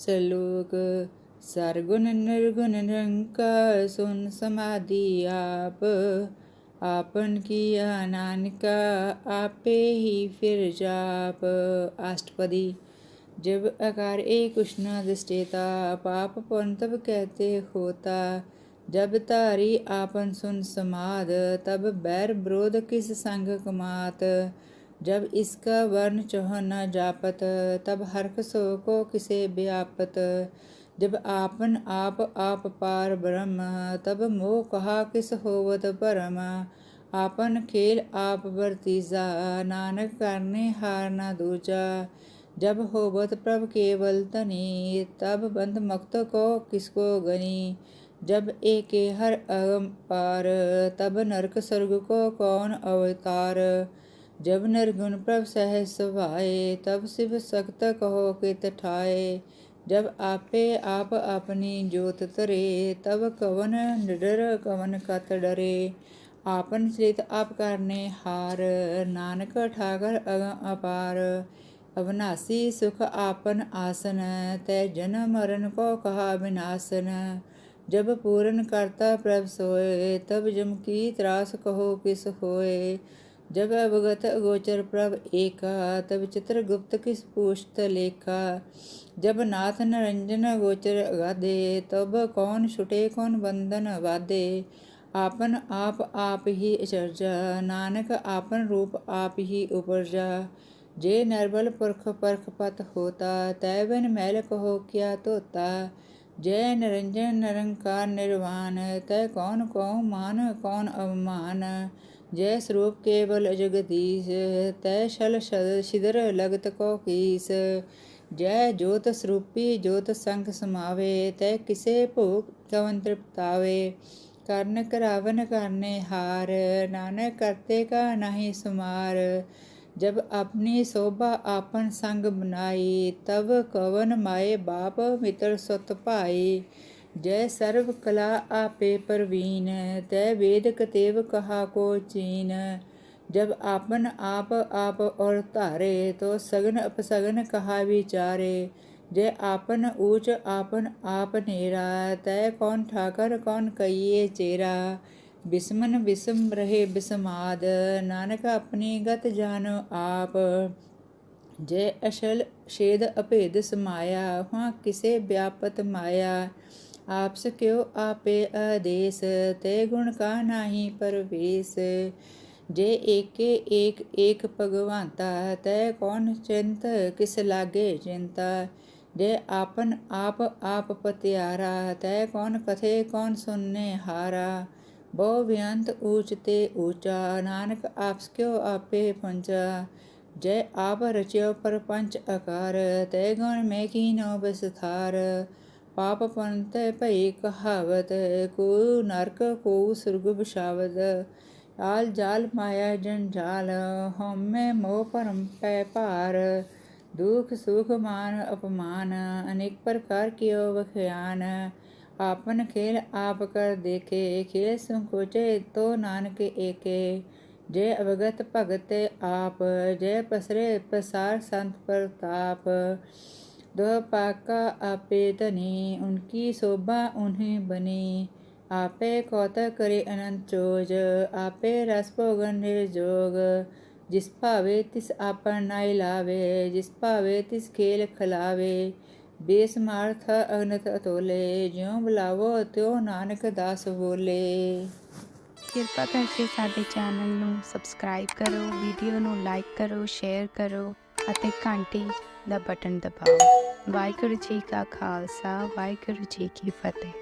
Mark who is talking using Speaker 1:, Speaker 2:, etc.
Speaker 1: ਸਲੋਕ ਸਰਗੁਣ ਨਿਰਗੁਣ ਨਿਰੰਕਾਰ ਸੁਨ ਸਮਾਧੀ ਆਪ ਆਪਨ ਕੀਆ ਨਾਨਕਾ ਆਪੇ ਹੀ ਫਿਰ ਜਾਪ ਅਸ਼ਟਪਦੀ जब आकार एक उष्णा दृष्टेता पाप पुण्य तब कहते होता जब तारी आपन सुन समाद तब बैर विरोध किस संग कमात जब इसका वर्ण चौह न जापत, तब हर्क सो को किसे व्यापत जब आपन आप आप पार ब्रह्म, तब मोह कहा किस होवत परम? आपन खेल आप वर्तीजा नानक करने हार न दूजा। जब होवत प्रभ केवल तनी, तब बंद मुक्त को किसको गनी? जब एक हर अगम पार, तब नरक स्वर्ग को कौन अवतार? ਜਬ ਨਿਰਗੁਣ ਪ੍ਰਭ ਸਹਿ ਸੁਭਾਏ, ਤਬ ਸਿਵ ਸਕਤ ਕਹੋ ਕਿਤ ਠਾਏ। ਜਬ ਆਪੇ ਆਪ ਆਪਣੀ ਜੋਤ ਤਰੇ ਤਬ ਕਵਨ ਨਿਡਰ, ਕਵਨ ਕਤ ਡਰੇ। ਆਪਨ ਸਿਤ ਆਪ ਕਰਨੇ ਹਾਰ, ਨਾਨਕ ਠਾਗਰ ਅਗ ਅਪਾਰ। ਅਵਨਾਸੀ ਸੁਖ ਆਪਨ ਆਸਨ, ਤੈ ਜਨਮ ਮਰਨ ਕੋ ਕਹਾ ਬਿਨਾਸਨ। ਜਬ ਪੂਰਨ ਕਰਤਾ ਪ੍ਰਭ ਸੋਏ, ਤਬ ਜਮ ਕੀ ਤਰਾਸ ਕਹੋ ਕਿਸ ਹੋਏ। ਜਬ ਅਵਗਤ ਅਗੋਚਰ ਪ੍ਰਭ ਏਕਾ ਤਬ ਚਿਤਰ ਗੁਪਤ ਕਿਸ ਪੂਸ਼ਤ ਲੇਖਾ ਜਬ ਨਾਥ ਨਰੰਜਨ ਗੋਚਰ ਅਗਾਦੇ ਤਬ ਕੌਣ ਛੁਟੇ ਕੌਣ ਬੰਧਨ ਵਾਦੇ ਆਪਨ ਆਪ ਆਪ ਹੀ ਅਚਰਜਾ ਨਾਨਕ ਆਪਨ ਰੂਪ ਆਪ ਹੀ ਉਪਰਜਾ ਜੇ ਨਰਬਲ ਪੁਰਖ ਪਰਖ ਪਤ ਹੋਤਾ ਤੈ ਬਿਨ ਮੈਲ ਕਹੋ ਕਿਆ ਤੋਤਾ ਜੈ ਨਿਰੰਜਨ ਨਿਰੰਕਾਰ ਨਿਰਵਾਨ ਤੈ ਕੌਣ ਕਉ ਮਾਨ ਕੌਣ ਅਵਮਾਨ ਜੈ ਸਰੂਪ ਕੇਵਲ ਜਗਦੀਸ਼ ਤੈ ਸ਼ਲ ਸ਼ਿਦਰ ਲਗਤ ਕੋ ਕੀਸ ਜੈ ਜੋਤ ਸਰੂਪੀ ਜੋਤ ਸੰਗ ਸਮਾਵੇ ਤੈ ਕਿਸੇ ਭੋਗ ਕਵਨ ਤ੍ਰਿਪਤਾਵੇ ਕਰਨ ਕਰਾਵਨ ਕਰਨੇ ਹਾਰ ਨਾਨਕ ਕਰਤੇ ਕਾ ਨਹੀਂ ਸੁਮਾਰ जब अपनी शोभा आपन संग बनाई तब कवन माए बाप मित्र सुत भाई जय सर्व कला आपे परवीन तय वेद कतेव कहा को चीन जब आपन आप आप और धारे तो सगन अपसगन कहा विचारे जय आपन ऊंच आपन आप नेरा तय कौन ठाकर कौन कहिए चेरा ਬਿਸਮਨ ਬਿਸਮ ਰਹੇ ਬਿਸਮਾਦ ਨਾਨਕ ਆਪਣੀ ਗਤ ਜਾਣੋ ਆਪ ਜੇ ਅਸ਼ਲ ਛੇਦ ਅਭੇਦ ਸਮਾਇਆ ਹਾਂ ਕਿਸੇ ਵਿਆਪਤ ਮਾਇਆ ਆਪ ਸਕਿਓ ਆਪੇ ਆਦੇਸ ਤੇ ਗੁਣ ਕਾ ਨਾਹੀ ਪਰਵੇਸ। ਜੇ ਏਕੇ ਏਕ ਏਕ ਭਗਵੰਤਾ ਤੈ ਕੌਣ ਚਿੰਤ ਕਿਸ ਲਾਗੇ ਚਿੰਤਾ? ਜੇ ਆਪਨ ਆਪ ਆਪ ਪਤਿਆਰਾ, ਤੈ ਕੌਣ ਕਥੇ ਕੌਣ ਸੁਨਨੇ ਹਾਰਾ? ਬਹੁ ਬਿਅੰਤ ਊਚ ਤੇ ਊਚਾ, ਨਾਨਕ ਆਪਸ ਕਿਉ ਆਪੇ ਪੰਚਾ ਜੈ ਆਪ ਰਚਿਓ ਪਰਪੰਚ ਆਕਾਰ, ਤੈ ਗੁਣ ਮੈਂ ਕੀਨੋ ਬਸਥਾਰ ਪਾਪ ਪੰਤ ਭਈ ਕਹਾਵਤ ਕੋ ਨਰਕ ਕੋ ਸੁਰਗ ਬਿਸ਼ਾਵਤ ਆਲ ਜਾਲ ਮਾਇਆ ਜੰਜਾਲ ਹਉਮੈ ਮੋਹ ਪਰਮ ਪੈ ਭਾਰ। ਦੁਖ ਸੁਖ ਮਾਨ ਅਪਮਾਨ, ਅਨੇਕ ਪ੍ਰਕਾਰ ਕਿਉ ਵਖਿਆਨ। ਆਪਨ ਖੇਲ ਆਪ ਕਰ ਦੇਖੇ, ਖੇਲ ਸੰਕੋਚੇ ਤੋ ਨਾਨਕ ਏਕੇ। ਜੈ ਅਵਗਤ ਭਗਤ ਆਪ, ਜੈ ਪਸਰੇ ਪਸਾਰ ਸੰਤ ਪ੍ਰਤਾਪ। दो पाका आपे धनी उनकी शोभा उन्हें बनी आपे कौतक करे अनंत चोज आपे रस भोगन निर्जोग जिस भावे तिस आपन नाई लावे जिस भावे तिस खेल खिलावे ਬੇਸਮਰਥ ਅਗਨਤ ਅਤੋਲੇ ਜਿਉ ਬੁਲਾਵੋ ਤਿਉ ਨਾਨਕ ਦਾਸ ਬੋਲੇ
Speaker 2: ਕਿਰਪਾ ਕਰਕੇ ਸਾਡੇ ਚੈਨਲ ਨੂੰ ਸਬਸਕ੍ਰਾਈਬ ਕਰੋ ਵੀਡੀਓ ਨੂੰ ਲਾਈਕ ਕਰੋ ਸ਼ੇਅਰ ਕਰੋ ਅਤੇ ਘੰਟੀ ਦਾ ਬਟਨ ਦਬਾਓ। ਵਾਹਿਗੁਰੂ ਜੀ ਕਾ ਖਾਲਸਾ ਵਾਹਿਗੁਰੂ ਜੀ ਕੀ ਫਤਿਹ।